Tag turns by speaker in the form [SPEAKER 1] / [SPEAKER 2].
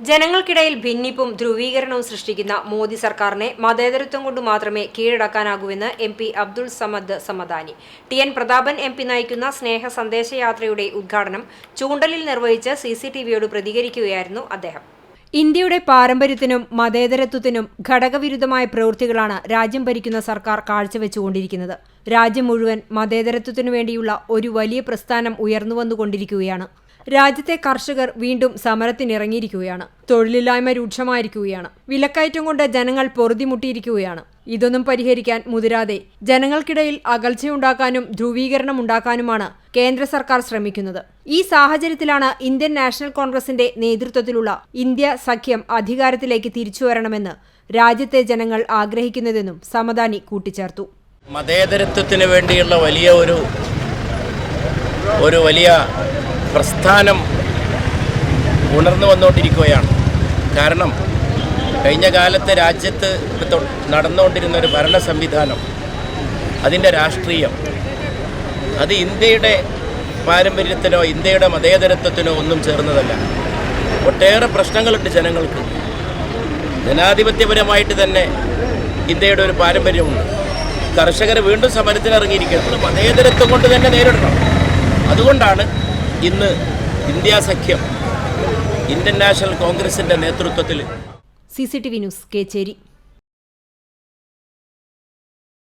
[SPEAKER 1] ജനങ്ങൾക്കിടയിൽ ഭിന്നിപ്പും ധ്രുവീകരണവും സൃഷ്ടിക്കുന്ന മോദി സർക്കാരിനെ മതേതരത്വം കൊണ്ട് മാത്രമേ കീഴടക്കാനാകൂവെന്ന് M P Abdul Samad Samadani. T N Prathapan M P നയിക്കുന്ന സ്നേഹ സന്ദേശയാത്രയുടെ ഉദ്ഘാടനം ചൂണ്ടലിൽ നിർവഹിച്ച് സി സി ടി വിയോട് പ്രതികരിക്കുകയായിരുന്നു അദ്ദേഹം. ഇന്ത്യയുടെ പാരമ്പര്യത്തിനും മതേതരത്വത്തിനും ഘടകവിരുദ്ധമായ പ്രവൃത്തികളാണ് രാജ്യം ഭരിക്കുന്ന സർക്കാർ കാഴ്ചവെച്ചുകൊണ്ടിരിക്കുന്നത്. രാജ്യം മുഴുവൻ മതേതരത്വത്തിനു വേണ്ടിയുള്ള ഒരു വലിയ പ്രസ്ഥാനം ഉയർന്നുവന്നുകൊണ്ടിരിക്കുകയാണ്. രാജ്യത്തെ കർഷകർ വീണ്ടും സമരത്തിനിറങ്ങിയിരിക്കുകയാണ്. തൊഴിലില്ലായ്മ രൂക്ഷമായിരിക്കുകയാണ്. വിലക്കയറ്റം കൊണ്ട് ജനങ്ങൾ പൊറുതിമുട്ടിയിരിക്കുകയാണ്. ഇതൊന്നും പരിഹരിക്കാൻ മുതിരാതെ ജനങ്ങൾക്കിടയിൽ അകൽച്ചയുണ്ടാക്കാനും ധ്രുവീകരണം ഉണ്ടാക്കാനുമാണ് കേന്ദ്ര സർക്കാർ ശ്രമിക്കുന്നത്. ഈ സാഹചര്യത്തിലാണ് ഇന്ത്യൻ നാഷണൽ കോൺഗ്രസിന്റെ നേതൃത്വത്തിലുള്ള ഇന്ത്യ സഖ്യം അധികാരത്തിലേക്ക് തിരിച്ചു വരണമെന്ന് രാജ്യത്തെ ജനങ്ങൾ ആഗ്രഹിക്കുന്നതെന്നും സമദാനി കൂട്ടിച്ചേർത്തു.
[SPEAKER 2] മതേതരത്വത്തിന് വേണ്ടിയുള്ള വലിയ ഒരു ഒരു വലിയ പ്രസ്ഥാനം ഉണർന്നു വന്നുകൊണ്ടിരിക്കുകയാണ് കാരണം കഴിഞ്ഞ കാലത്ത് രാജ്യത്ത് നടന്നുകൊണ്ടിരുന്ന ഒരു ഭരണ സംവിധാനം അതിന്റെ രാഷ്ട്രീയം അത് ഇന്ത്യയുടെ പാരമ്പര്യത്തിനോ ഇന്ത്യയുടെ മതേതരത്വത്തിനോ ഒന്നും ചേർന്നതല്ല. ഒട്ടേറെ പ്രശ്നങ്ങളുണ്ട് ജനങ്ങൾക്ക്. ജനാധിപത്യപരമായിട്ട് തന്നെ ഇന്ത്യയുടെ ഒരു പാരമ്പര്യമുണ്ട്. കർഷകർ വീണ്ടും സമരത്തിന് ഇറങ്ങിയിരിക്കുന്നത് നമ്മൾ മതേതരത്വം കൊണ്ട് തന്നെ നേരിടണം. അതുകൊണ്ടാണ് ഇന്ന് ഇന്ത്യ സഖ്യം ഇന്ത്യൻ നാഷണൽ കോൺഗ്രസിന്റെ നേതൃത്വത്തിൽ
[SPEAKER 1] സി ന്യൂസ് കേച്ചേരി